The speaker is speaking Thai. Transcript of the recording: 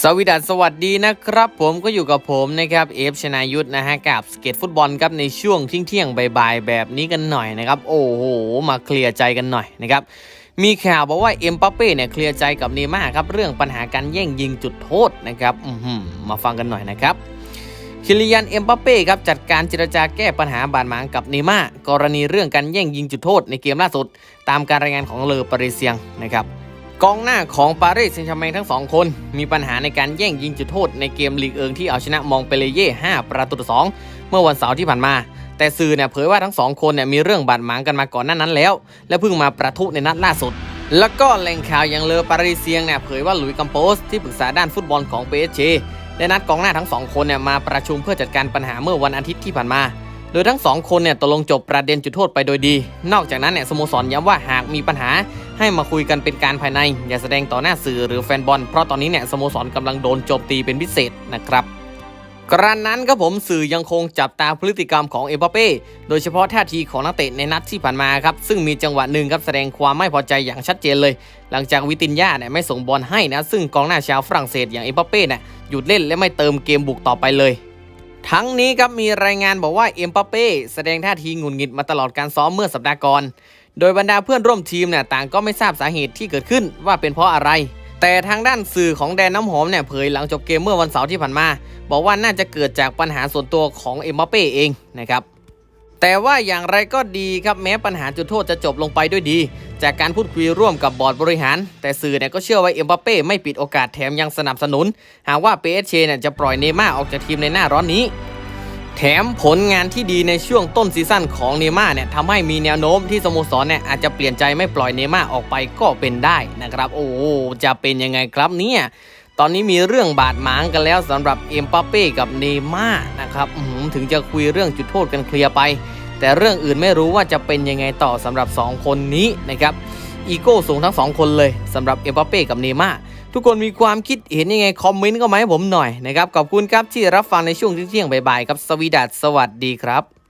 สวีดัสวัสดีนะครับ ผมก็อยู่กับผมนะครับเอฟชนายุทธนะฮะกับสเก็ตฟุตบอลครับในช่วงเที่ยงๆบ่ายๆแบบนี้กันหน่อยนะครับ โอ้โห มาเคลียร์ใจกันหน่อยนะครับมีข่าวบอกว่าเอ็มปัปเป้เนี่ยเคลียร์ใจกับเนม่าครับเรื่องปัญหาการแย่งยิงจุดโทษนะครับอือหือมาฟังกันหน่อยนะครับคิริยันเอ็มบัปเป้ครับจัดการเจรจาแก้ปัญหาบาดหมางกับเนม่ากรณีเรื่องการแย่งยิงจุดโทษในเกมล่าสุด ตามการรายงานของเลอปารีเซียงนะครับ กองหน้าของปารีสแซงต์แชร์แมงทั้งสองคน มีปัญหาในการแย่งยิงจุดโทษในเกมลีกเอิงที่เอาชนะมองเปเลเย่ 5 ประตูต่อ2เมื่อวันเสาร์ที่ผ่านมา แต่สื่อเนี่ยเผยว่าทั้งสองคนเนี่ยมีเรื่องบาดหมางกันมาก่อนหน้านั้นแล้ว และเพิ่งมาประทุในนัดล่าสุด แล้วก็แหล่งข่าวอย่างเลอปารีเซียงเนี่ยเผยว่าหลุยส์กัมโปสที่ปรึกษาด้านฟุตบอลของเปเชได้นัดกองหน้าทั้งสองคนเนี่ยมาประชุมเพื่อจัดการปัญหาเมื่อวันอาทิตย์ที่ผ่านมา โดยทั้งสองคนเนี่ยตกลงจบประเด็นจุดโทษไปโดยดี นอกจากนั้นเนี่ยสโมสรย้ำว่าหากมีปัญหา ให้มาคุยกันเป็นการภายใน อย่าแสดงต่อหน้าสื่อหรือแฟนบอล เพราะตอนนี้เนี่ยสโมสรกำลังโดนโจมตีเป็นพิเศษนะครับกระนั้นครับผมสื่อยังคงจับตาพฤติกรรมของเอ็มบัปเป้โดยเฉพาะท่าทีของนักเตะในนัดที่ผ่านมาครับ ซึ่งมีจังหวะหนึ่งครับแสดงความไม่พอใจอย่างชัดเจนเลย หลังจากวิตินยาเนี่ยไม่ส่งบอลให้นะ ซึ่งกองหน้าชาวฝรั่งเศสอย่างเอ็มบัปเป้เนี่ยหยุดเล่นและไม่เติมเกมบุกต่อไปเลย ทั้งนี้ครับมีรายงานบอกว่าเอ็มปาเป้แสดงท่าทีหงุดหงิดมาตลอดการซ้อมเมื่อสัปดาห์ก่อน โดยบรรดาเพื่อนร่วมทีมเนี่ยต่างก็ไม่ทราบสาเหตุที่เกิดขึ้นว่าเป็นเพราะอะไร แต่ทางด้านสื่อของแดนน้ำหอมเนี่ยเผยหลังจบเกมเมื่อวันเสาร์ที่ผ่านมา บอกว่าน่าจะเกิดจากปัญหาส่วนตัวของเอ็มบาเป้เองนะครับ แต่ว่าอย่างไรก็ดีครับแม้ปัญหาจุดโทษจะจบลงไปด้วยดี จากการพูดคุยร่วมกับบอร์ดบริหาร แต่สื่อเนี่ยก็เชื่อว่าเอ็มบัปเป้ไม่ปิดโอกาสแถมยังสนับสนุน หากว่าเปเชเนี่ยจะปล่อยเนย์ม่าออกจากทีมในหน้าร้อนนี้ แถมผลงานที่ดีในช่วงต้นซีซั่นของเนย์ม่าเนี่ยทำให้มีแนวโน้มที่สโมสรเนี่ยอาจจะเปลี่ยนใจไม่ปล่อยเนย์ม่าออกไปก็เป็นได้นะครับ โอ้จะเป็นยังไงครับเนี่ย ตอนนี้มีเรื่องบาดหมางกันแล้วสำหรับเอ็มปัปเป้กับเนม่านะครับถึงจะคุยเรื่องจุดโทษกันเคลียร์ไป แต่เรื่องอื่นไม่รู้ว่าจะเป็นยังไงต่อสำหรับ 2 คนนี้นะครับอีโก้สูงทั้ง 2 คนเลยสำหรับเอ็มปัปเป้กับเนม่าทุกคนมีความคิดเห็นยังไง คอมเมนต์ก็มาให้ผมหน่อยนะครับขอบคุณครับที่รับฟังในช่วงเที่ยงๆบ่ายๆครับสวีดัสสวัสดีครับ